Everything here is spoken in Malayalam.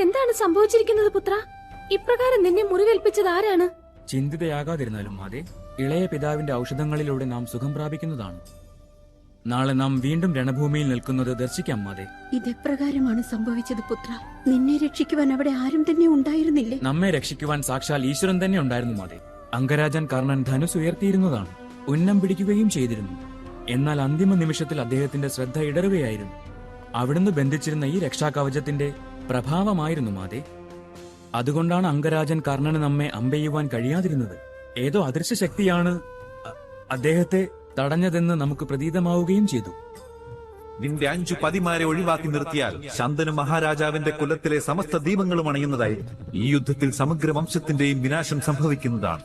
എന്താണ് സംഭവിച്ചിരിക്കുന്നത് പുത്ര? ഇപ്രകാരം നിന്നെ മുറിവേൽപ്പിച്ചത് ആരാണ്? ചിന്തിതയാകാതിരുന്നാലും അതെ ഇളയ പിതാവിന്റെ ഔഷധങ്ങളിലൂടെ നാം സുഖം പ്രാപിക്കുന്നതാണ്. നാളെ നാം വീണ്ടും രണഭൂമിയിൽ നിൽക്കുന്നത് ദർശിക്കാം മാതെ. ഇതെപ്രകാരമാണ് സംഭവിച്ചത് പുത്ര? നിന്നെ രക്ഷിക്കുവാൻ അവിടെ ആരും തന്നെ ഉണ്ടായിരുന്നില്ലേ? നമ്മെ രക്ഷിക്കുവാൻ സാക്ഷാൽ ഈശ്വരൻ തന്നെ ഉണ്ടായിരുന്നു മാതെ. അംഗരാജൻ കർണൻ ധനുസ് ഉയർത്തിയിരുന്നതാണ്. ഉന്നം പിടിക്കുകയും ചെയ്തിരുന്നു. എന്നാൽ അന്തിമ നിമിഷത്തിൽ അദ്ദേഹത്തിന്റെ ശ്രദ്ധ ഇടറുകയായിരുന്നു. അവിടുന്ന് ബന്ധിച്ചിരുന്ന ഈ രക്ഷാകവചത്തിന്റെ പ്രഭാവമായിരുന്നു മാതെ. അതുകൊണ്ടാണ് അംഗരാജൻ കർണന് നമ്മെ അമ്പെയ്യുവാൻ കഴിയാതിരുന്നത്. ഏതോ അദൃശ്യ ശക്തിയാണ് അദ്ദേഹത്തെ തടഞ്ഞതെന്ന് നമുക്ക് പ്രതീതമാവുകയും ചെയ്തു. നിന്റെ അഞ്ചു പതിമാരെ ഒഴിവാക്കി നിർത്തിയാൽ ശന്തനു മഹാരാജാവിന്റെ കുലത്തിലെ സമസ്ത ദീപങ്ങളും അണയുന്നതായി ഈ യുദ്ധത്തിൽ സമഗ്ര വംശത്തിന്റെയും വിനാശം സംഭവിക്കുന്നതാണ്.